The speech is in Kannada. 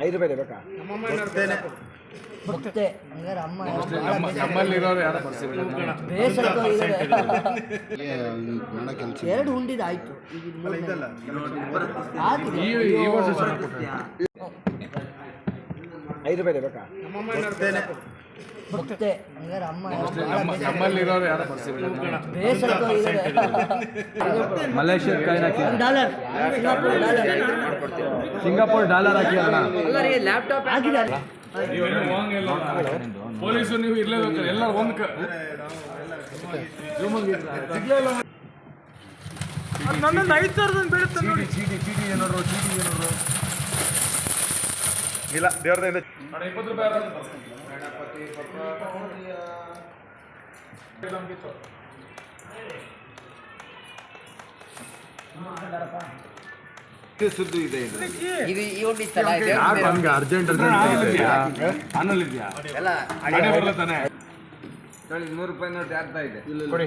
ಐದು ರೂಪಾಯಿ ಬೇಕಾ? ಹಂಗಾರೆ ಅಮ್ಮ ಎರಡು ಉಂಡಿದ ಆಯ್ತು. ಈಗ ಇದು ಮೂರನೇ. ಆಗಿದೆ. ಐದು ರೂಪಾಯಿ ಬೇಕಾ? ಭಕ್ತೆ. ಹಂಗಾರೆ ಅಮ್ಮ ನಮ್ಮ ನಮ್ಮಲ್ಲಿರೋರು ಯಾರು ಬರ್ಸಿರ್ಲಿಲ್ಲ ಬೇಸರ ಮಲೇಷ್ಯಾದ ಕಾಯಿನ್ ಹಾಕಿ. Dollar Singapore dollar Singapore dollar ಹಾಕಿ ಅಣ್ಣ. ಹೋಗಂಗಿಲ್ಲ ಪೊಲೀಸರು ನೀವು ಇರ್ಲೇಬೇಕು ಎಲ್ಲ ಒಂದು ಇಲ್ಲ ನನ್ನ ಐದು ಸಾವಿರದ ಬೀಳುತ್ತೆ ನೋಡಿ. ಚೀಟಿ ಚೀಟಿ ಏನಾದ್ರು ಚೀಟಿ ಏನಾದ್ರು ಇಲ್ಲ ದೇವ್ರದಿಂದ ಇಪ್ಪತ್ತು ರೂಪಾಯಿ ಸುದ್ದು ಇದೆ ಇದು. ಇದು ಈ ಉಂಡಿತ್ತಲ್ಲ ಯಾಕೆ ನಮ್ಗೆ ಅರ್ಜೆಂಟ್ ಎಲ್ಲ ಹಣೆ ಬರಲ್ಲ ತಾನೆ. ನೂರು ರೂಪಾಯಿ ನೋಟ್ ಆಗ್ತಾ ಇದೆ. ಕೊಡಿ.